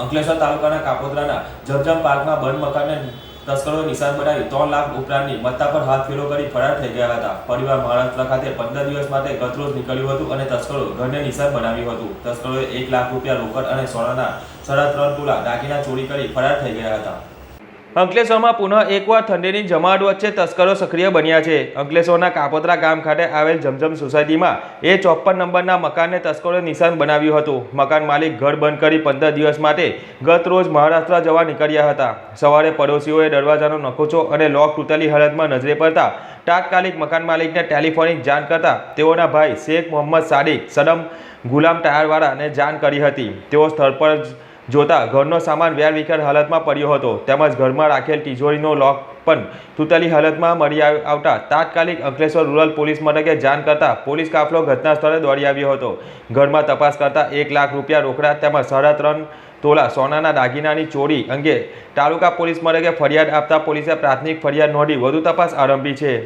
અંકલેશ્વર તાલુકાના કાપોદરાના જમજમ પાર્કમાં બંધ મકાનને તસ્કરોએ નિશાન બનાવી ત્રણ લાખ ઉપરાંતની મત્તા પર હાથ ફેરો કરી ફરાર થઈ ગયા હતા. પરિવાર મહારાષ્ટ્ર ખાતે પંદર દિવસ માટે ગતરોજ નીકળ્યું હતું અને તસ્કરો ઘરને નિશાન બનાવ્યું હતું. તસ્કરોએ એક લાખ રૂપિયા રોકડ અને સોનાના સાડા ત્રણ તોલા દાગીના ચોરી કરી ફરાર થઈ ગયા હતા. અંકલેશ્વરમાં પુનઃ એકવાર ઠંડીની જમાવટ વચ્ચે તસ્કરો સક્રિય બન્યા છે. અંકલેશ્વરના કાપોદ્રા ગામ ખાતે આવેલ જમજમ સોસાયટીમાં એ ચોપ્પન નંબરના મકાનને તસ્કરોએ નિશાન બનાવ્યું હતું. મકાન માલિક ઘર બંધ કરી પંદર દિવસ માટે ગત રોજ મહારાષ્ટ્ર જવા નીકળ્યા હતા. સવારે પડોશીઓએ દરવાજાનો નખોચો અને લોક તૂટેલી હાલતમાં નજરે પડતા તાત્કાલિક મકાન માલિકને ટેલિફોનિક જાણ કરતા તેઓના ભાઈ શેખ મોહમ્મદ સાદિક સદમ ગુલામ ટાયરવાળાને જાણ કરી હતી. તેઓ સ્થળ પર જ જોતા ઘરનો સામાન વેરવિખેર હાલતમાં પડ્યો હતો. તેમજ ઘરમાં રાખેલ તિજોરીનો લોક પણ તૂટેલી હાલતમાં મળી આવતા તાત્કાલિક અંકલેશ્વર રૂરલ પોલીસ મથકે જાણ કરતા પોલીસ કાફલો ઘટના સ્થળે દોડી આવ્યો હતો. ઘરમાં તપાસ કરતા એક લાખ રૂપિયા રોકડા તેમજ સાડા ત્રણ તોલા સોનાના દાગીનાની ચોરી અંગે તાલુકા પોલીસ મથકે ફરિયાદ આપતા પોલીસે પ્રાથમિક ફરિયાદ નોંધી વધુ તપાસ આરંભી છે.